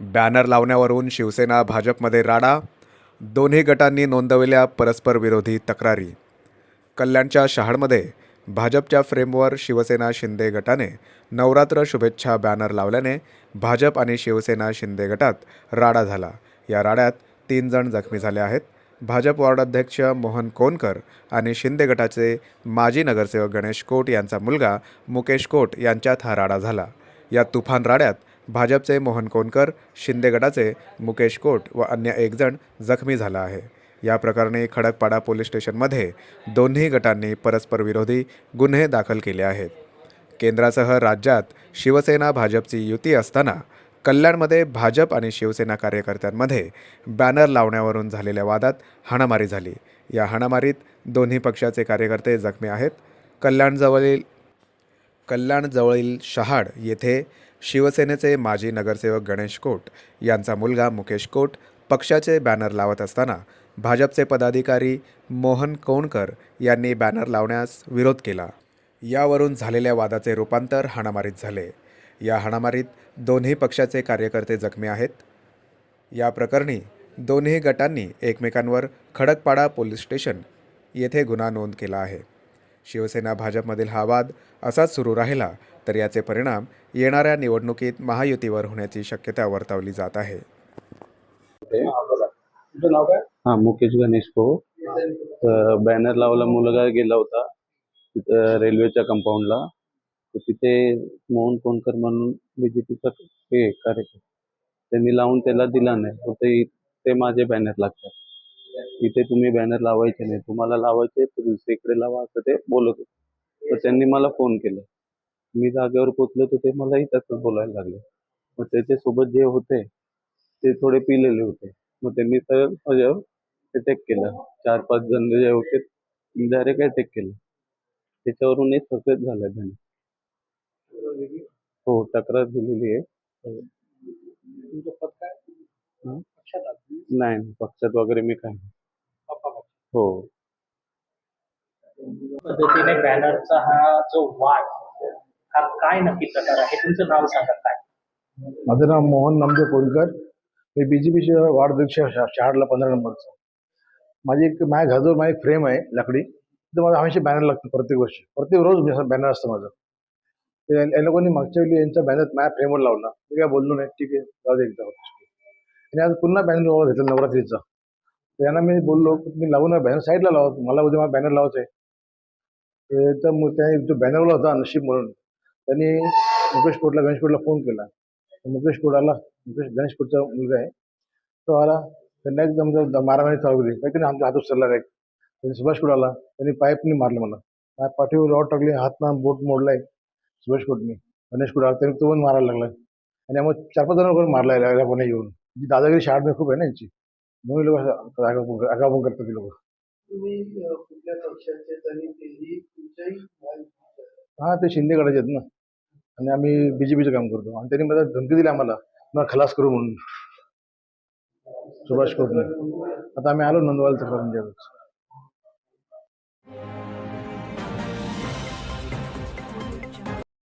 Banner लावण्यावरून Shiv Sena भाजपमध्ये राडा दोन्ही गटांनी नोंदवलेल्या परस्पर विरोधी तक्रारी. कल्याणच्या शहाडमध्ये भाजपच्या फ्रेमवर शिवसेना शिंदे गटाने नवरात्र शुभेच्छा बॅनर लावल्याने भाजप आणि शिवसेना शिंदे गटात राडा झाला. या राड्यात तीन जण जखमी झाले आहेत. भाजप वॉर्डाध्यक्ष मोहन कोनकर आणि शिंदे गटाचे माजी नगरसेवक गणेश कोट यांचा मुलगा मुकेश कोट यांच्यात हा राडा झाला. या तुफान राड्यात भाजपचे मोहन कोनकर शिंदे गटाचे मुकेश कोट व अन्य एकजण जखमी झाला आहे. या प्रकरणी खडकपाडा पोलीस स्टेशनमध्ये दोन्ही गटांनी परस्पर विरोधी गुन्हे दाखल केले आहेत. केंद्रासह राज्यात शिवसेना भाजपची युती असताना कल्याणमध्ये भाजप आणि शिवसेना कार्यकर्त्यांमध्ये बॅनर लावण्यावरून झालेल्या वादात हाणामारी झाली. या हाणामारीत दोन्ही पक्षाचे कार्यकर्ते जखमी आहेत. कल्याणजवळील कल्याणजवळील शहाड येथे शिवसेनेचे माजी नगरसेवक गणेश कोट यांचा मुलगा मुकेश कोट पक्षाचे बॅनर लावत असताना भाजपचे पदाधिकारी मोहन कोणकर यांनी बॅनर लावण्यास विरोध केला. यावरून झालेल्या वादाचे रूपांतर हाणामारीत झाले. या हाणामारीत दोन्ही पक्षाचे कार्यकर्ते जखमी आहेत. या प्रकरणी दोन्ही गटांनी एकमेकांवर खडकपाडा पोलीस स्टेशन येथे गुन्हा नोंद केला आहे. शिवसेना भाजपमधील हा वाद असाच सुरू राहिला तर याचे परिणाम येणाऱ्या निवडणुकीत महायुतीवर होण्याची शक्यता वर्तवली जात आहे. हा मुकेश गणेश भाऊ बॅनर लावला मुलगा गेला होता तिथं रेल्वेच्या कंपाऊंडला. तर तिथे मोहन कोणकर म्हणून बीजेपीचा हे कार्यकर्ता. त्यांनी लावून त्याला दिला नाही. ते माझे बॅनर लागतात. इथे तुम्ही बॅनर लावायचे नाही. तुम्हाला लावायचे तर दुसरीकडे लावा असं ते बोलत होते. तर त्यांनी मला फोन केला. मी जागेवर पोचलो तर ते मलाही तसंच बोलायला लागले. मग त्याच्यासोबत जे होते ते थोडे पिलेले होते. मग त्यांनी तर माझ्यावर अटॅक केलं. चार पाच जण जे होते डायरेक्ट अटॅक केलं. त्याच्यावरून एक सफेद झालं त्याने. हो तक्रार दिलेली आहे? नाही पक्षात वगैरे मी काय. हो. पद्धतीने बॅनरचा हा जो वाद हा काय नक्की प्रकार आहे? तुमचं नाव सांगा काय? माझं नाव मोहन नामदेव कोळकर. मी बी जे पीचे वार्डाध्यक्ष शा- शहाडला पंधरा नंबरचा. माझी एक माझ्या घराजवळ माझी फ्रेम आहे लाकडी. तर मला हमेशा बॅनर लागतं प्रत्येक वर्षी. प्रत्येक रोज बॅनर असतं माझं. ते या लोकांनी मागच्या वेळी यांचा बॅनर माझ्या फ्रेमवर लावला. मी काय बोललो नाही ठीक आहे जाऊ दे एकदा. आणि आज पुन्हा बॅनर घेतला नवरात्रीचा. तर यांना मी बोललो की तुम्ही लावू बॅनर साईडला लावा मला उद्या मला बॅनर लावायचं आहे. तर मग त्याने जो बॅनरवाला होता नशीब म्हणून त्यांनी मुकेश कोटला गणेश कोटला फोन केला. मुकेश कोट आला मुकेश गणेश कोटचा मुलगा आहे. तो आला त्यांना एकदम मारामारी चालू केली. काहीतरी आमच्या हात सरला डायरेक्ट त्यांनी सुभाष कोट आला त्यांनी पाईपनी मारलं मला. पाय पाठीवर रॉड टाकली हातना बोट मोडलाय सुभाष कोटनी. गणेश कोट आला त्यांनी तो पण मारायला लागला. आणि मग चार पाच जणांवर मारला लागला येऊन. जी दादागिरी शाळेत खूप आहे ना यांची. दोन्ही लोक आगाऊ आगाऊ करतात ते लोक. तुम्ही हा ते शिंदे गटाचे आहेत ना. आणि आम्ही बीजेपीचं काम करतो. आणि त्यांनी मला धमकी दिली आम्हाला. मला खलास करू म्हणून. सुभाष कोटने आता आम्ही आलो नंदवालचं करून द्यावं